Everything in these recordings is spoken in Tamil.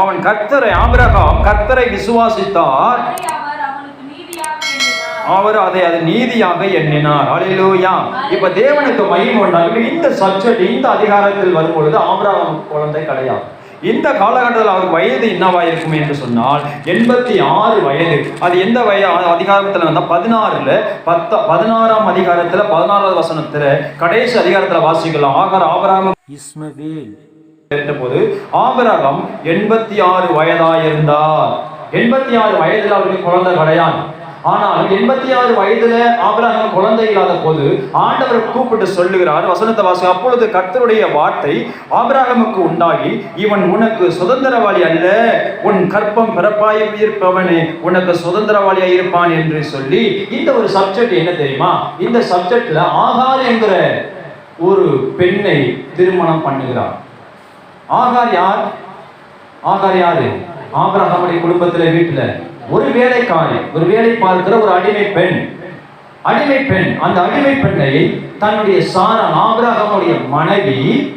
அவன் கர்த்தரை ஆபிரகாம் கர்த்தரை விசுவாசித்தார். அவர் அதை அது நீதியாக எண்ணினார். அலிலூயா இப்ப தேவனுக்கு மகிமை உண்டாகும் இந்த சப்ஜெக்ட் இந்த அதிகாரத்தில் வரும் பொழுது ஆபிரகாம் குழந்தை கிடையாது இந்த காலகட்டத்தில் அவர் வயது என்னவா இருக்கும் என்று சொன்னால் எண்பத்தி ஆறு வயது. அது எந்த வய அதிகாரத்தில் வந்தால் பதினாறுல பத்த பதினாறாம் அதிகாரத்துல பதினாறாவது வசனத்துல கடைசி அதிகாரத்துல வாசிக்கலாம். ஆகர் ஆபராம இஸ்மவேல். போது ஆபிரகம் எண்பத்தி ஆறு வயதாயிருந்தார். எண்பத்தி ஆறு வயதில் அவருக்கு குழந்தை கிடையாது. ஆனால் எண்பத்தி ஆறு வயதுல ஆபிரகாம் குழந்தை இல்லாத போது ஆண்டவர் கூப்பிட்டு சொல்லுகிறார் வசனத்தை வாசி அப்பொழுது கர்த்தருடைய வார்த்தை ஆபிரகாமுக்கு உண்டாகி இவன் உனக்கு சுதந்திரவாளி அல்ல உன் கற்பம் பிறப்பாய் இருப்பவனே உனக்கு சுதந்திரவாளியா இருப்பான் என்று சொல்லி இந்த ஒரு சப்ஜெக்ட் என்ன தெரியுமா? இந்த சப்ஜெக்ட்ல ஆகார் என்கிற ஒரு பெண்ணை திருமணம் பண்ணுகிறார். ஆகார் யார்? ஆகார் யாரு? ஆபிரகாமுடைய குடும்பத்தில் வீட்டில். ஒரு வேலைக்காரி ஒரு வேலை பார்க்கிற ஒரு அடிமை பெண். அடிமை பெண் அந்த அடிமை பெண்ணை தன்னுடைய சாரா ஆபிரகாமுடைய மனைவி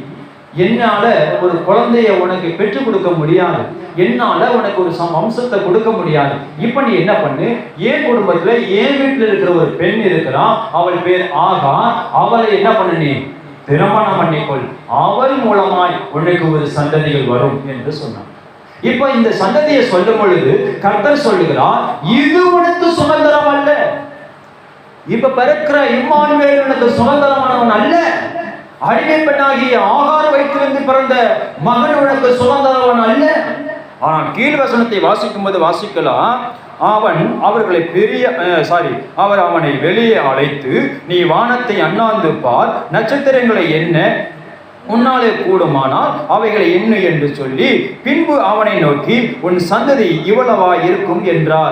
என்னால ஒரு குழந்தைய உனக்கு பெற்றுக் கொடுக்க முடியாது. என்னால உனக்கு ஒரு சம் வம்சத்தை கொடுக்க முடியாது. இப்ப நீ என்ன பண்ணு? என் குடும்பத்துல என் வீட்டுல இருக்கிற ஒரு பெண் இருக்கிறான். அவள் பேர் ஆகா. அவளை என்ன பண்ணு நீ? திருமணம் பண்ணிக்கொள். அவள் மூலமாய் உனக்கு ஒரு சந்ததிகள் வரும் என்று சொன்னான். இப்ப இந்த சந்ததியை சொல்லும் பொழுது கர்த்தர் சொல்லுகிறார் இது உனக்கு சுதந்திரம் அல்ல. இப்ப பிறக்கிற இம்மானுவேல் உனக்கு சுதந்திரமானவன் அல்ல. அடிமை பெண்ணாகிய ஆகார் வைத்திருந்து பிறந்த மகன் உனக்கு சுதந்திரவன் அல்ல ஆனால் கீழ் வசனத்தை வாசிக்கும் போது வாசிக்கலாம். அவன் அவர்களை பெரிய சாரி அவர் அவனை வெளியே அழைத்து நீ வானத்தை அண்ணாந்து பார் நட்சத்திரங்களை என்ன? உன்னாலே கூடுமானால் அவைகளை என்ன என்று சொல்லி பின்பு அவனை நோக்கி உன் சந்ததி இவ்வளவா இருக்கும் என்றார்.